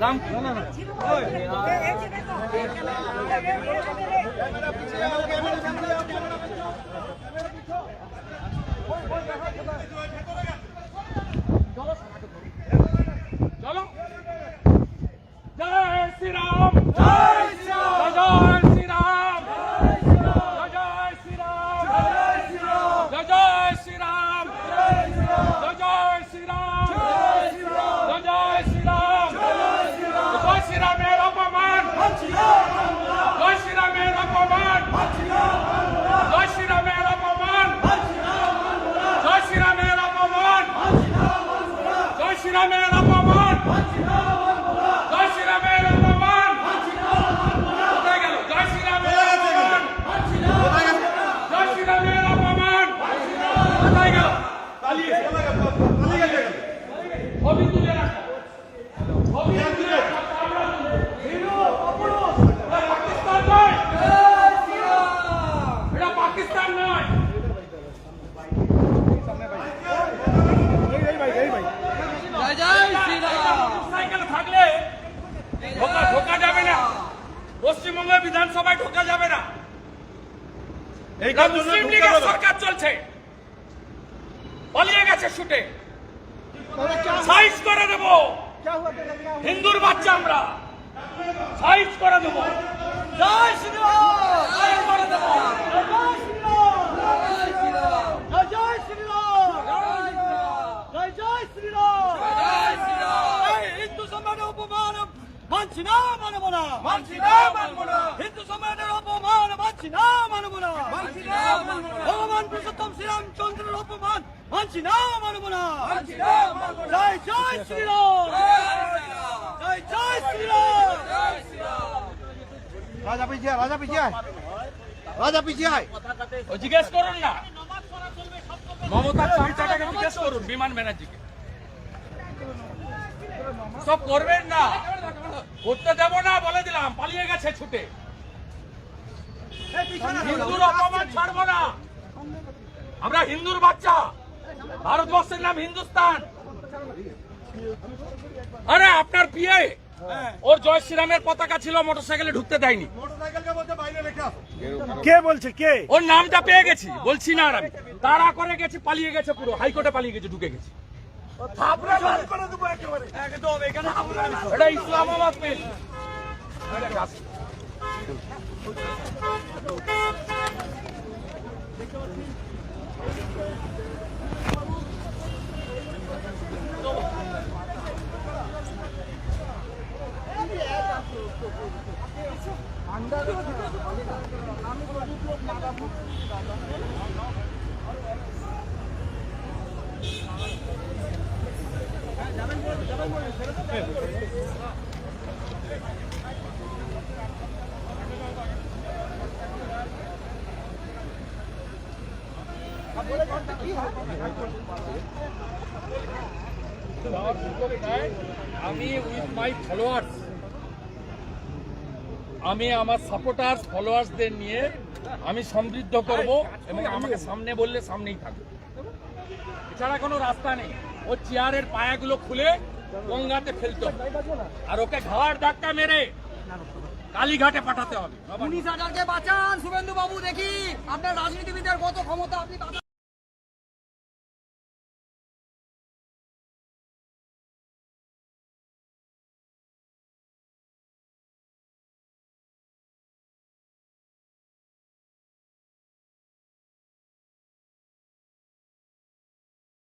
রাম চলো। জয় শ্রীরাম জয় শ্রীরাম জয় শ্রীরাম জয় জয় শ্রীরাম জয় শ্রীরাম জয় শ্রীরাম জয় শ্রীরামের অপমান জয় শ্রীরামের অপমান জয় শ্রীরামের অপমান জয় শ্রীরামের অপমান জয় শ্রীরামের অপমান জয় শ্রীরামের অপমান কোথায় গেল জয় শ্রীরামের অপমান জয় শ্রীরামের অপমান কোথায় গেল ছবি তুলে রাখো ছবি তুলে রাখো আমরা তুলবো। এটা পাকিস্তান নয় এটা পাকিস্তান নয় জয় জয় শ্রীরাম মোটরসাইকেল থাকলে ঢোকা ঢোকা যাবে না পশ্চিমবঙ্গ বিধানসভায় ঢোকা যাবে না। মুসলিম লীগের সরকার চলছে। পালিয়ে গেছে শুটে। সাইজ করে দেব। হিন্দুর বাচ্চা আমরা। সাইজ করে দেব। জয় শ্রীরাম! করে দেব। জয় শ্রীরাম! জয় শ্রীরাম! জয় জয় শ্রীরাম! জয় শ্রীরাম। হিন্দু অপমান মানছি না মানব না মানছি না, মানব না। হিন্দু সম্রাটের অপমান মানছি না মানব না মানছি না, মানব না। ভগবান পুরুষোত্তম শ্রীরামচন্দ্রের অপমান মানছি না মানব না মানছি না, মানব না। জয় জয় শ্রীরাম জয় জয় শ্রীরাম রাজা পিছিয়ে আয়, রাজা পিছিয়ে আয়। রাজা পিছিয়ে আয়। ও জিজ্ঞেস করুন না মমতা চামচাটাকে জিজ্ঞেস করুন বিমান ব্যানার্জিকে সব করবেন না করতে দেব না বলে দিলাম পালিয়ে গেছে ছুটে। হিন্দুর অপমান ছাড়বো না। আমরা হিন্দুর বাচ্চা। ভারতবর্ষের নাম হিন্দুস্তান। আরে আপনার পিয়ে ওর জয় শ্রীরামের পতাকা ছিল মোটরসাইকেলে ঢুকতে দেয়নি। কে বলছে? কে? ওর নামটা পেয়ে গেছি বলছি না আর আমি। তাড়া করে গেছি পালিয়ে গেছে পুরো হাইকোর্টে পালিয়ে গেছে ঢুকে গেছি। এটা ইসলামাবাদ মেল আমি উইথ মাই ফলোয়ার্স আমি আমার সাপোর্টার্স ফলোয়ার্সদের নিয়ে আমি সমৃদ্ধ করব এবং আমাকে সামনে বললে সামনেই থাকবে। এছাড়া কোনো রাস্তা নেই। ও চেয়ারের পায়াগুলো খুলে গঙ্গাতে ফেলতে হবে। আর ওকে ঘাড় ধাক্কা মেরে কালীঘাটে পাঠাতে হবে। উনিশ হাজারকে বাঁচান শুভেন্দু বাবু দেখি আপনার রাজনীতিবিদের কত ক্ষমতা, আপনি।